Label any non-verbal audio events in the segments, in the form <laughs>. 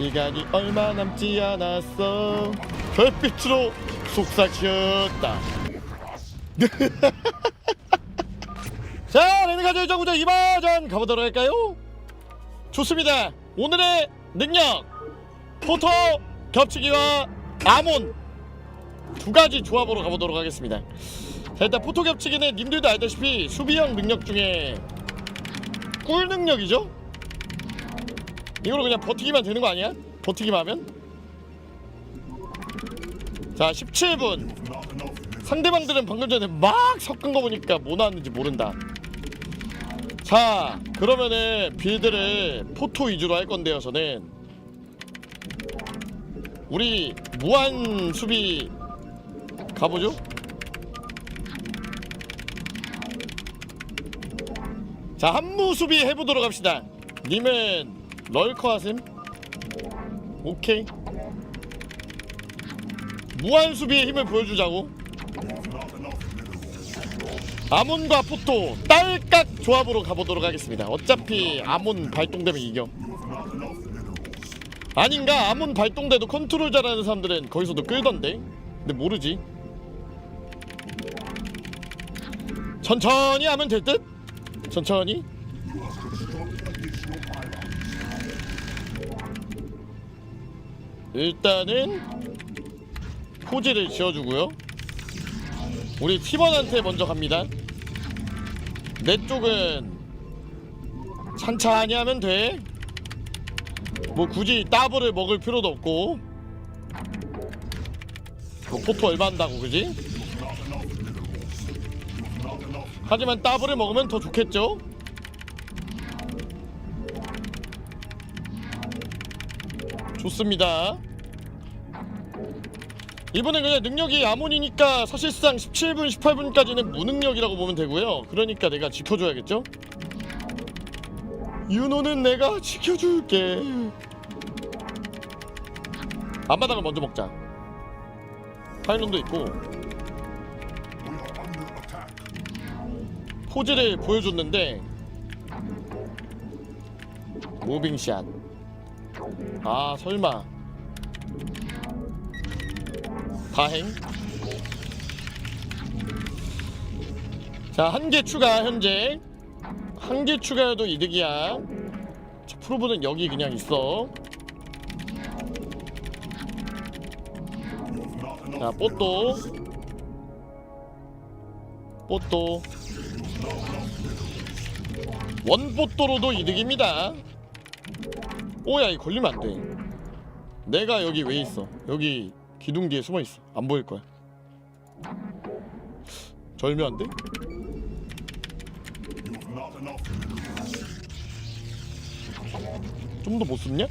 시간이 얼마 남지 않았어. 별빛으로 속삭였다. <laughs> 자 레드카드 일정구조 2버전 가보도록 할까요? 좋습니다. 오늘의 능력. 포토 겹치기와 아몬. 두 가지 조합으로 가보도록 하겠습니다. 자 일단 포토 겹치기는 님들도 알다시피 수비형 능력 중에 꿀 능력이죠? 이걸로 그냥 버티기만 되는 거 아니야? 버티기만 하면? 자 17분. 상대방들은 방금 전에 막 섞은 거 보니까 뭐 나왔는지 모른다. 자 그러면은 빌드를 포토 위주로 할 건데요 저는. 우리 무한 수비 가보죠? 자 한무 수비 해보도록 합시다. 님은 럴커 하셈. 오케이. 무한 수비의 힘을 보여주자고. 아몬과 포토 딸깍 조합으로 가보도록 하겠습니다. 어차피 아몬 발동되면 이겨. 아닌가? 아몬 발동돼도 컨트롤 잘하는 사람들은 거기서도 끌던데. 근데 모르지. 천천히 하면 될 듯? 천천히 일단은 포즈를 지어주고요 우리 팀원한테 먼저 갑니다 내 쪽은 찬찬히 하면 돼뭐 굳이 따블을 먹을 필요도 없고 뭐 포토 얼마 한다고 그지? 하지만 따블을 먹으면 더 좋겠죠? 좋습니다. 이번엔 그냥 능력이 아몬이니까 사실상 17분 18분까지는 무능력이라고 보면 되고요. 그러니까 내가 지켜줘야겠죠? 윤호는 내가 지켜줄게. 앞마당을 먼저 먹자. 파일론도 있고. 포즈를 보여줬는데 무빙샷 아 설마. 다행. 자 한 개 추가 현재. 한 개 추가해도 이득이야. 자 프로브는 여기 그냥 있어. 자 뽀또. 뽀또. 원뽀또로도 이득입니다 오야 이 걸리면 안 돼. 내가 여기 왜 있어? 여기 기둥 뒤에 숨어 있어. 안 보일 거야. 절묘한데? 좀 더 못 숨냐?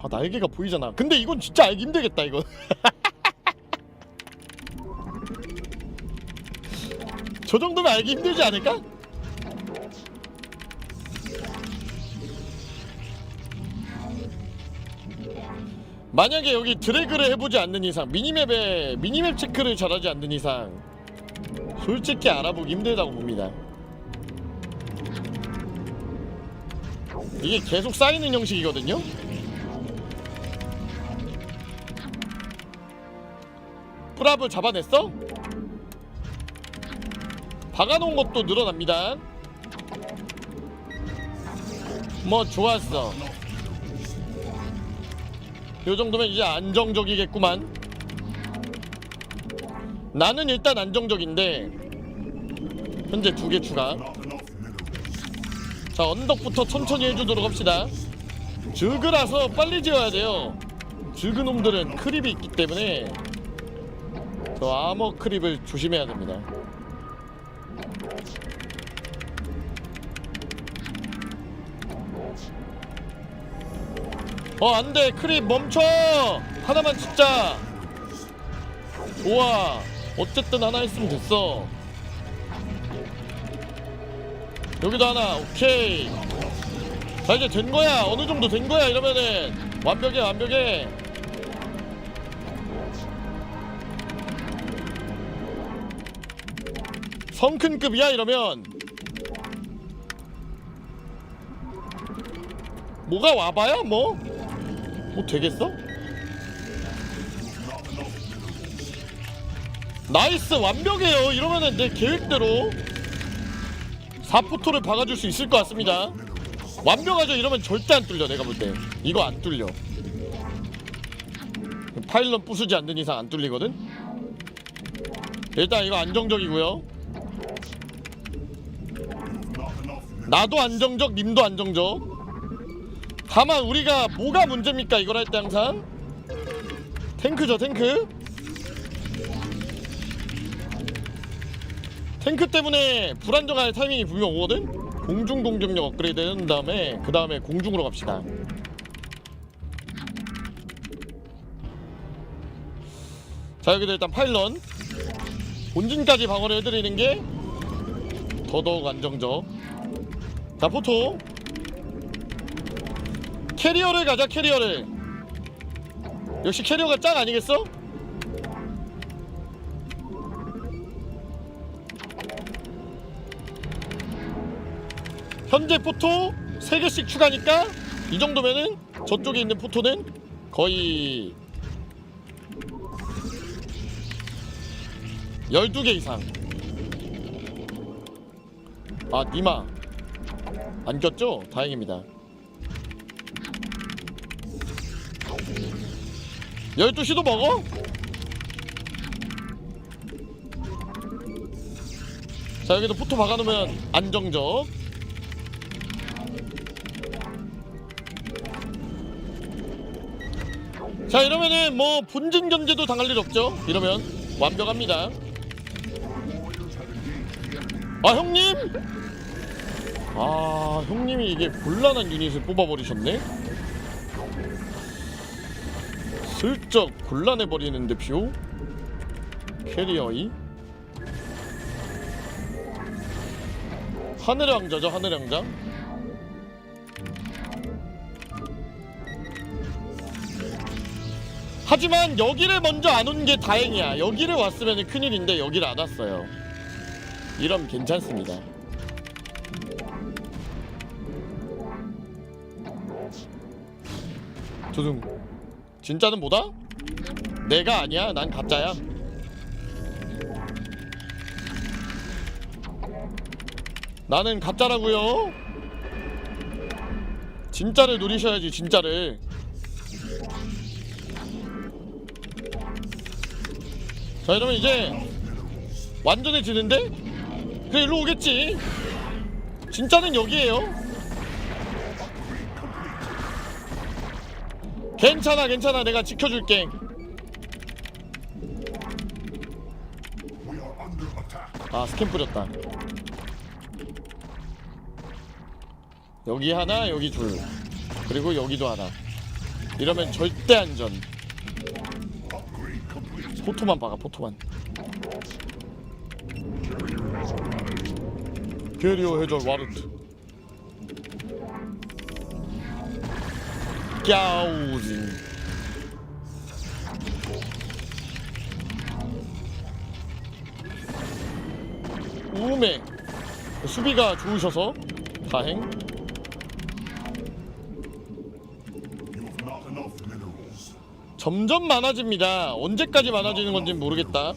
아 날개가 보이잖아. 근데 이건 진짜 알기 힘들겠다 이거. <laughs> 저 정도면 알기 힘들지 않을까? 만약에 여기 드래그를 해보지 않는 이상 미니맵에 미니맵 체크를 잘하지 않는 이상 솔직히 알아보기 힘들다고 봅니다. 이게 계속 쌓이는 형식이거든요? 프랍을 잡아냈어? 박아놓은 것도 늘어납니다. 뭐 좋았어 요 정도면 이제 안정적이겠구만. 나는 일단 안정적인데 현재 두 개 추가. 자 언덕부터 천천히 해주도록 합시다. 즐그라서 빨리 지어야 돼요. 즐그 놈들은 크립이 있기 때문에 저 아머 크립을 조심해야 됩니다 어 안돼. 크립 멈춰. 하나만 진짜 좋아 어쨌든 하나 있으면 됐어. 여기도 하나. 오케이. 자 이제 된 거야. 어느 정도 된 거야 이러면은. 완벽해 완벽해 성큰급이야 이러면. 뭐가 와봐야 뭐? 뭐 되겠어? 나이스 완벽해요. 이러면은 내 계획대로 4포토를 박아줄 수 있을 것 같습니다. 완벽하죠? 이러면 절대 안 뚫려 내가 볼 때. 이거 안 뚫려. 파일럿 부수지 않는 이상 안 뚫리거든? 일단 이거 안정적이고요. 나도 안정적 님도 안정적 다만 우리가 뭐가 문제입니까? 이걸 할 때 항상? 탱크죠 탱크. 탱크 때문에 불안정할 타이밍이 분명 오거든? 공중 공격력 업그레이드 해놓은 다음에 그 다음에 공중으로 갑시다. 자 여기도 일단 파일런. 본진까지 방어를 해드리는 게 더더욱 안정적. 자 포토 캐리어를 가자 캐리어를 역시 캐리어가 짱 아니겠어? 현재 포토 3개씩 추가니까 이 정도면은 저쪽에 있는 포토는 거의 12개 이상 아 니마 안 꼈죠? 다행입니다 12시도 먹어? 자 여기도 포토 박아놓으면 안정적. 자 이러면은 뭐 본진 견제도 당할 일 없죠? 이러면 완벽합니다. 아 형님? 아 형님이 이게 곤란한 유닛을 뽑아버리셨네 슬쩍 곤란해버리는데 표 캐리어이? 하늘의 왕자죠 하늘의 왕자? 하지만 여기를 먼저 안 온 게 다행이야. 여기를 왔으면 큰일인데 여기를 안 왔어요. 이러면 괜찮습니다. 조dung 진짜는 뭐다? 내가 아니야. 난 가짜야. 나는 가짜라고요. 진짜를 누리셔야지 진짜를. 자 이러면 이제 완전해지는데? 그래 일로 오겠지. 진짜는 여기에요 괜찮아 괜찮아. 내가 지켜줄게 아 스캔 뿌렸다. 여기 하나 여기 둘. 그리고 여기도 하나. 이러면 절대 안전. 포토만 박아 포토만. 캐리어 해적 와르트 갸우징 우메. 수비가 좋으셔서 다행. 점점 많아집니다. 언제까지 많아지는 건지 모르겠다.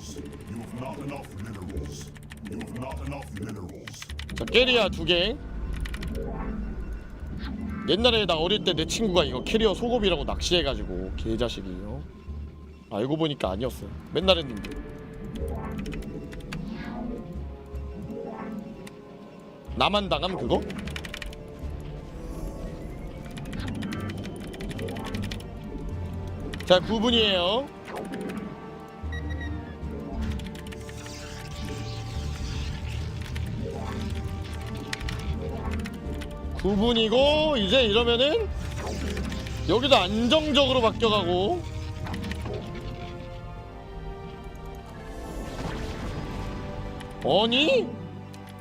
자 깨리아 두개 옛날에 나 어릴 때 내 친구가 이거 캐리어 소급이라고 낚시해가지고 개자식이요. 알고 보니까 아니었어 맨날 했는데. 나만 당함 그거? 자 9분이에요 구분이고 이제 이러면은 여기도 안정적으로 바뀌어가고 아니?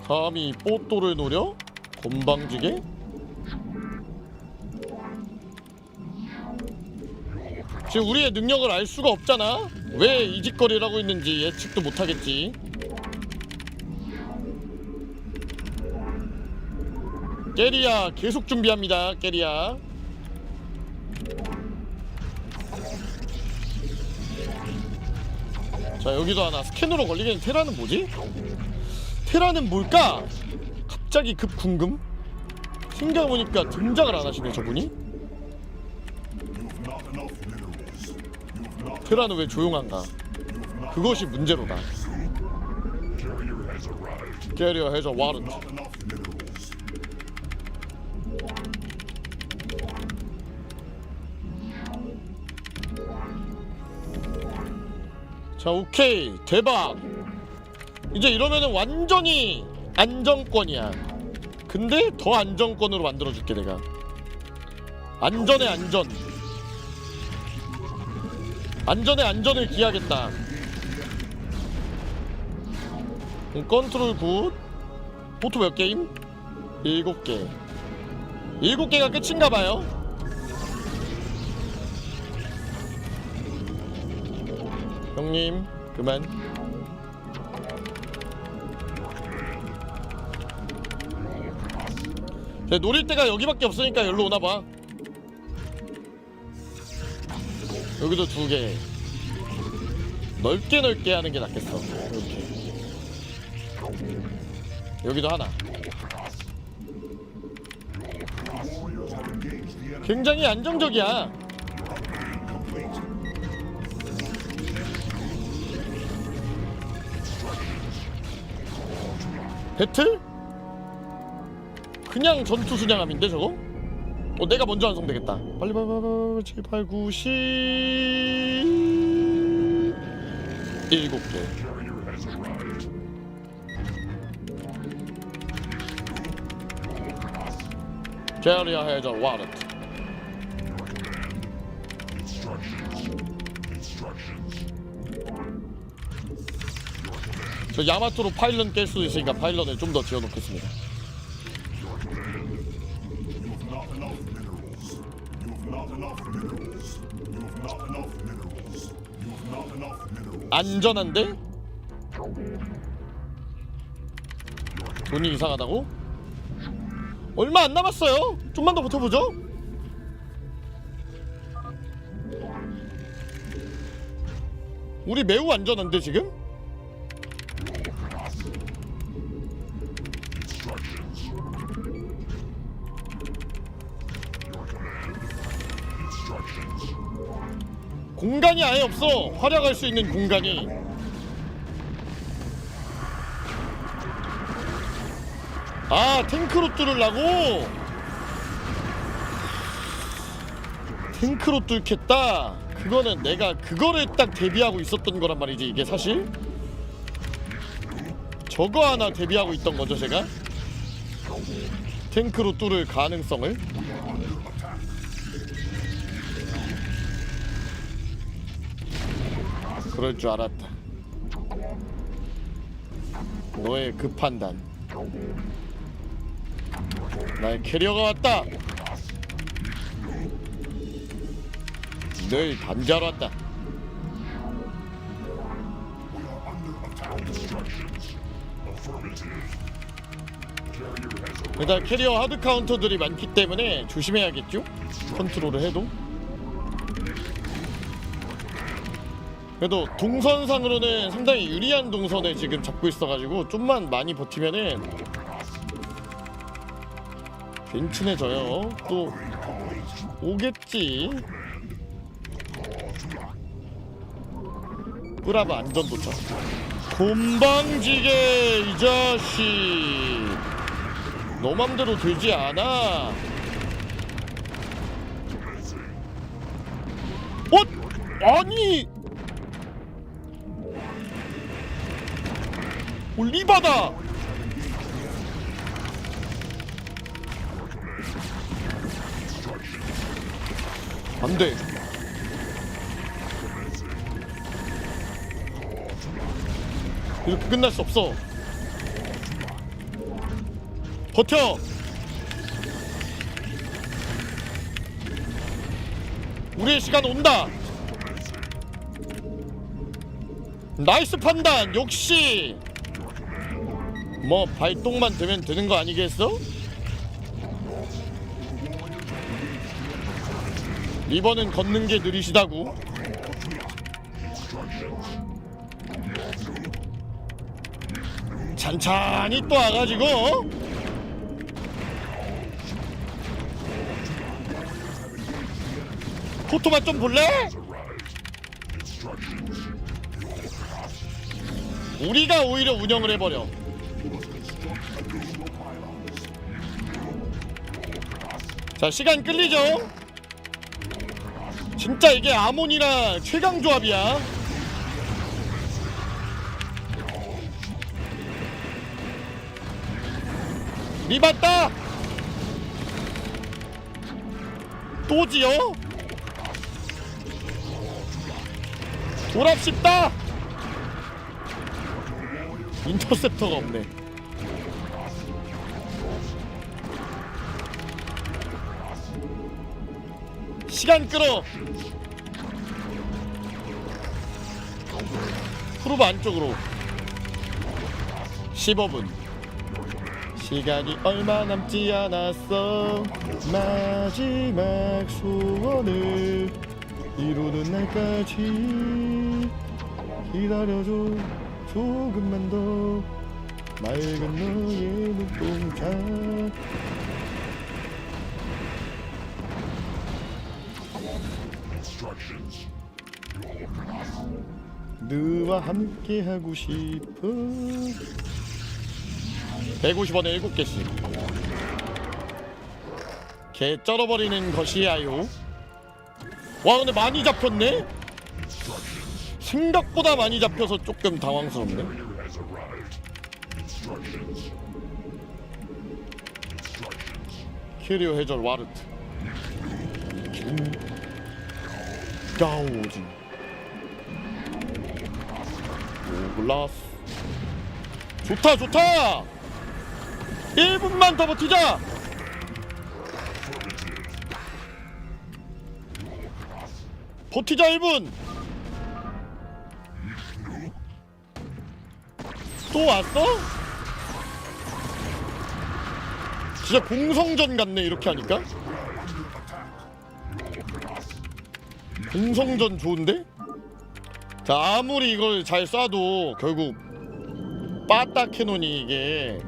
감히 뽀또를 노려? 건방지게? 지금 우리의 능력을 알 수가 없잖아 왜 이 짓거리를 하고 있는지 예측도 못하겠지 깨리야 계속 준비합니다 깨리야 자 여기도 하나 스캔으로 걸리게 된 테라는 뭐지? 테라는 뭘까? 갑자기 급 궁금? 생각해보니까 등장을 안 하시네 저분이? 테라는 왜 조용한가? 그것이 문제로다 캐리어 해저 와르트 자 오케이. 대박. 이제 이러면은 완전히 안정권이야. 근데 더 안정권으로 만들어줄게 내가. 안전의 안전. 안전의 안전을 기하겠다. 음, 컨트롤 굿. 보트 몇 게임? 일곱 개. 일곱 개가 끝인가봐요 형님 그만. 제 노릴 데가 여기밖에 없으니까 여기로 오나봐. 여기도 두개. 넓게 넓게 하는 게 낫겠어. 이렇게 여기도 하나. 굉장히 안정적이야 배틀? 그냥 전투 순양함인데 저거? 어 내가 먼저 완성되겠다 빨리 빨리 빨리 빨리 7, 8, 9, 10 일곱 개 제리아 해저 와르 저 야마토로 파일런 깰 수도 있으니까 파일런을 좀 더 지어놓겠습니다 안전한데? 돈이 이상하다고? 얼마 안 남았어요. 좀만 더 버텨보죠. 우리 매우 안전한데 지금? 공간이 아예 없어. 활약할 수 있는 공간이. 아 탱크로 뚫으려고? 탱크로 뚫겠다. 그거는 내가 그거를 딱 대비하고 있었던 거란 말이지 이게 사실. 저거 하나 대비하고 있던 거죠 제가? 탱크로 뚫을 가능성을 그럴 줄 알았다 너의 그 판단 나의 캐리어가 왔다. 늘 단자로 왔다. 일단 캐리어 하드 카운터들이 많기 때문에 조심해야겠죠? 컨트롤을 해도. 그래도 동선상으로는 상당히 유리한 동선을 지금 잡고 있어가지고 좀만 많이 버티면은 괜찮해져요. 또 오겠지. 브라보 안전 도착. 곰방지게 이 자식. 너 맘대로 되지 않아. 어? 아니. 올리바다. 안 돼. 이렇게 끝날 수 없어. 버텨. 우리의 시간 온다. 나이스 판단. 역시. 뭐 발동만 되면 되는 거 아니겠어? 리버는 걷는 게 느리시다고 찬찬히 또 와가지고 포토만 좀 볼래? 우리가 오히려 운영을 해버려 자 시간 끌리죠? 진짜 이게 아몬이랑 최강 조합이야 리봤다 또지요? 돌압쉽다 인터셉터가 없네 시간 끌어. 프로브 안쪽으로. 15분. 시간이 얼마 남지 않았어. 마지막 소원을 이루는 날까지 기다려줘. 조금만 더 맑은 너의 눈동자 너와 함께 하고 싶어. 150원에 7개씩. 개 쩔어버리는 것이야요. 와 근데 많이 잡혔네? 생각보다 많이 잡혀서 조금 당황스럽네. 캐리어 해절 와르트 김 가오진 오글라스 좋다 좋다! 1분만 더 버티자! 버티자 1분! 또 왔어? 진짜 공성전 같네 이렇게 하니까 공성전 좋은데? 자 아무리 이걸 잘 쏴도 결국 빠따 캐논이 이게.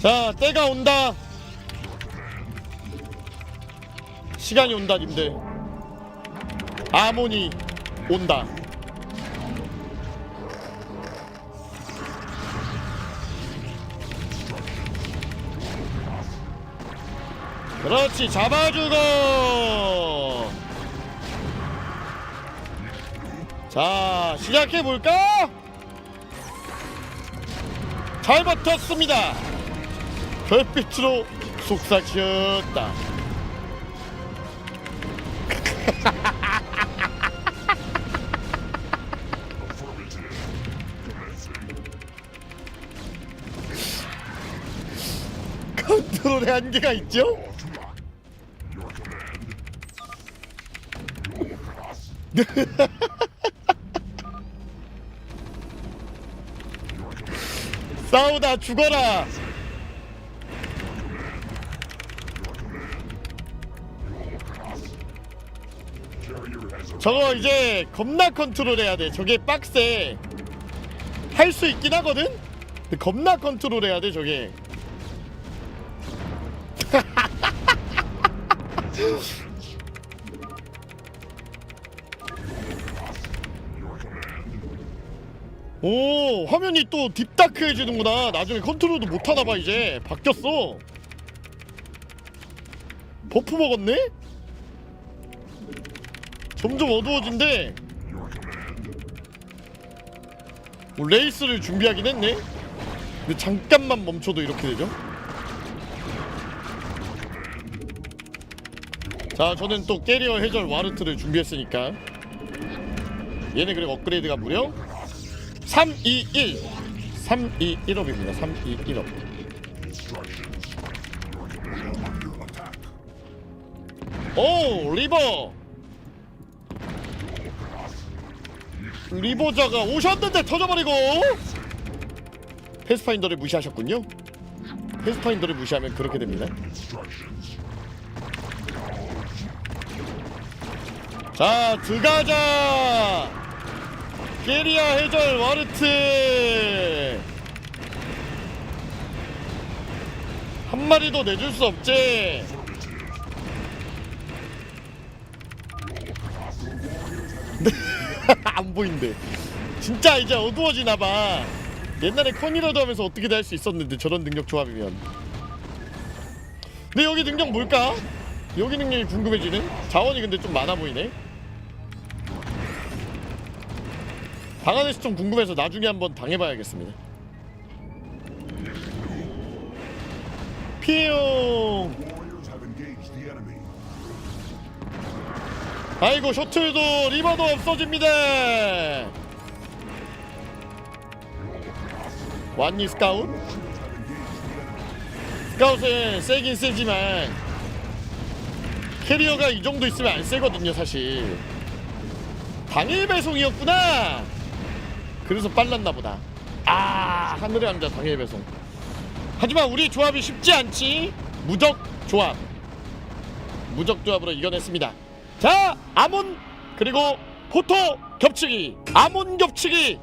자 때가 온다. 시간이 온다 님들. 아몬이 온다 그렇지 잡아주고 자 시작해볼까? 잘 버텼습니다 별빛으로 속삭였다 <laughs> 컨트롤의 한계가 있죠? <laughs> 싸우다 죽어라. 저거 이제 겁나 컨트롤 해야 돼. 저게 빡세. 할 수 있긴 하거든? 근데 겁나 컨트롤 해야 돼 저게 <laughs> 오 화면이 또 딥다크해지는구나. 나중에 컨트롤도 못하나봐 이제. 바뀌었어. 버프 먹었네? 점점 어두워진대. 뭐 레이스를 준비하긴 했네. 근데 잠깐만 멈춰도 이렇게 되죠? 자 저는 또 캐리어 해절 와르트를 준비했으니까. 얘네 그리고 업그레이드가 무려 321 321업입니다. 321업. 오 리버. 리버자가 오셨는데 터져버리고. 패스파인더를 무시하셨군요. 패스파인더를 무시하면 그렇게 됩니다. 자 들어가자 게리아 해절 와르트. 한 마리도 내줄 수 없지. <laughs> 안 보인대. 진짜 이제 어두워지나봐. 옛날에 커니라도 하면서 어떻게든 할수 있었는데 저런 능력 조합이면. 근데 여기 능력 뭘까? 여기 능력이 궁금해지네 자원이 근데 좀 많아 보이네 방안에서 좀 궁금해서 나중에 한번 당해봐야겠습니다 피용. 아이고 셔틀도 리버도 없어집니다 왔니 스카웃? 스카웃은 세긴 세지만 캐리어가 이 정도 있으면 안 세거든요 사실 당일 배송이었구나 그래서 빨랐나 보다. 아 하늘의 왕자 당일 배송. 하지만 우리 조합이 쉽지 않지. 무적 조합. 무적 조합으로 이겨냈습니다. 자 아몬 그리고 포토 겹치기. 아몬 겹치기.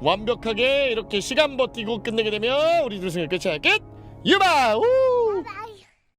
완벽하게 이렇게 시간 버티고 끝내게 되면 우리 둘 승을 끝이 끝! 유바! 우